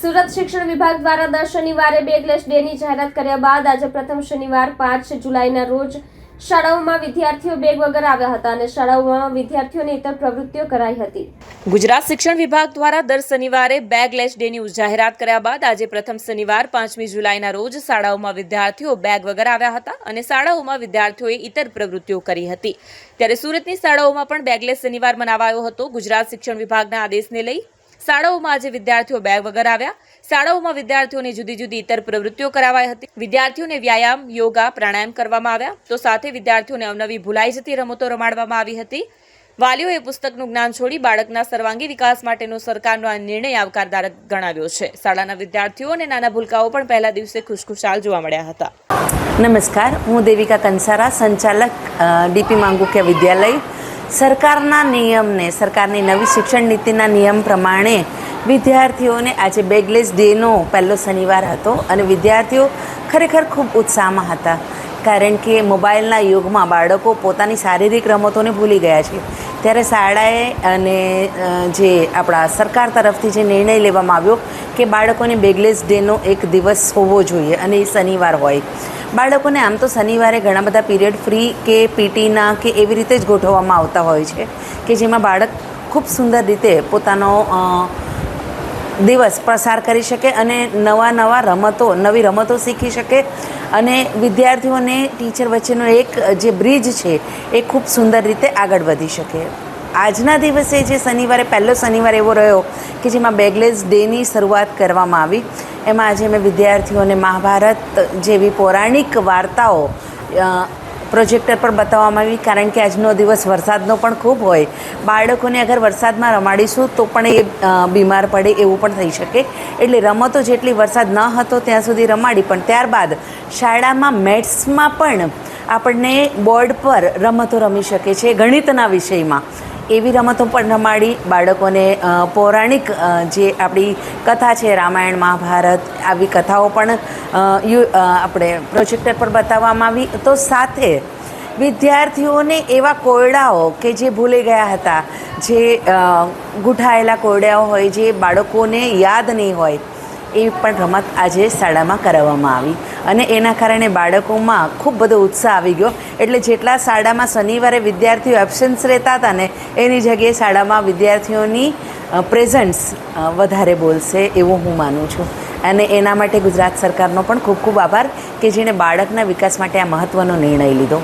સુરત શિક્ષણ વિભાગ દ્વારા દર શનિવારે બેગલેસ ડેની જાહેરાત કર્યા બાદ આજે પ્રથમ શનિવાર પાંચ જુલાઈના રોજ શાળાઓમાં વિદ્યાર્થીઓ બેગ વગર આવ્યા હતા અને શાળાઓમાં વિદ્યાર્થીઓને ઇતર પ્રવૃત્તિઓ કરાઈ હતી. ગુજરાત શિક્ષણ વિભાગ દ્વારા દર શનિવારે બેગલેસ ડેની જાહેરાત કર્યા બાદ આજે પ્રથમ શનિવાર પાંચમી જુલાઈના રોજ શાળાઓમાં વિદ્યાર્થીઓ બેગ વગર આવ્યા હતા અને શાળાઓમાં વિદ્યાર્થીઓએ ઇતર પ્રવૃત્તિઓ કરી હતી. ત્યારે સુરતની શાળાઓમાં પણ બેગલેસ શનિવાર મનાવાયો હતો. ગુજરાત શિક્ષણ વિભાગના આદેશને લઈ શાળાઓમાં આજે વિદ્યાર્થીઓ બેગ વગર આવ્યા. શાળાઓમાં વિદ્યાર્થીઓને જુદી જુદી ઇતર પ્રવૃત્તિઓ કરાવાઈ હતી. વિદ્યાર્થીઓને વ્યાયામ, યોગા, પ્રાણાયામ કરવામાં આવ્યા. તો સાથે વિદ્યાર્થીઓને અવનવી ભૂલાઈ જતી રમતો રમાડવામાં આવી હતી. વાલીઓએ પુસ્તકનું જ્ઞાન છોડી બાળકના સર્વાંગી વિકાસ માટેનો સરકારનો આ નિર્ણય આવકારદારક ગણાવ્યો છે. શાળાના વિદ્યાર્થીઓ અને નાના ભૂલકાઓ પણ પહેલા દિવસે ખુશખુશાલ જોવા મળ્યા હતા. નમસ્કાર. હું દેવિકા કંસારા, સંચાલક ડીપી માંગુકિયા વિદ્યાલય સરકારના નિયમને, સરકારની નવી શિક્ષણ નીતિના નિયમ પ્રમાણે વિદ્યાર્થીઓને આજે બેગલેસ ડેનો પહેલો શનિવાર હતો અને વિદ્યાર્થીઓ ખરેખર ખૂબ ઉત્સાહમાં હતા. કારણ કે મોબાઈલના યુગમાં બાળકો પોતાની શારીરિક રમતોને ભૂલી ગયા છે. ત્યારે શાળાએ અને જે આપણા સરકાર તરફથી જે નિર્ણય લેવામાં આવ્યો કે બાળકોને બેગલેસ ડેનો એક દિવસ હોવો જોઈએ અને એ શનિવાર હોય. બાળકોને આમ તો શનિવારે ઘણા બધા પીરિયડ ફ્રી કે પીટીના કે એવી રીતે જ ગોઠવવામાં આવતા હોય છે કે જેમાં બાળક ખૂબ સુંદર રીતે પોતાનો દિવસ પસાર કરી શકે અને નવા નવા રમતો, નવી રમતો શીખી શકે અને વિદ્યાર્થીઓને, ટીચર વચ્ચેનો એક જે બ્રિજ છે એ ખૂબ સુંદર રીતે આગળ વધી શકે. આજના દિવસે જે શનિવારે, પહેલો શનિવાર એવો રહ્યો કે જેમાં બેગલેસ ડેની શરૂઆત કરવામાં આવી. એમાં આજે મેં વિદ્યાર્થીઓને મહાભારત જેવી પૌરાણિક વાર્તાઓ પ્રોજેક્ટર પર બતાવવામાં આવી, કારણ કે આજનો દિવસ વરસાદનો પણ ખૂબ હોય. બાળકોને અગર વરસાદમાં રમાડીશું તો પણ એ બીમાર પડે એવું પણ થઈ શકે. એટલે રમતો જેટલી વરસાદ ન હતો ત્યાં સુધી રમાડી, પણ ત્યારબાદ શાળામાં મેથ્સમાં પણ આપણને બોર્ડ પર રમતો રમી શકે છે ગણિતના વિષયમાં. એવી રમતો પણ રમાડી બાળકોને પૌરાણિક જે આપણી કથા છે, રામાયણ, મહાભારત, આવી કથાઓ પણ યુ આપણે પ્રોજેક્ટર પર બતાવવામાં આવી. તો સાથે વિદ્યાર્થીઓને એવા કોયડાઓ કે જે ભૂલી ગયા હતા, જે ગૂંઠાયેલા કોયડાઓ હોય, જે બાળકોને યાદ નહીં હોય એ પણ રમત આજે શાળામાં કરાવવામાં આવી. અને એના કારણે બાળકોમાં ખૂબ બધો ઉત્સાહ આવી ગયો. એટલે જેટલા શાળામાં શનિવારે વિદ્યાર્થીઓ એબસન્સ રહેતા હતા ને, એની જગ્યાએ શાળામાં વિદ્યાર્થીઓની પ્રેઝન્સ વધારે બોલશે એવું હું માનું છું. અને એના માટે ગુજરાત સરકારનો પણ ખૂબ ખૂબ આભાર કે જેણે બાળકના વિકાસ માટે આ મહત્ત્વનો નિર્ણય લીધો.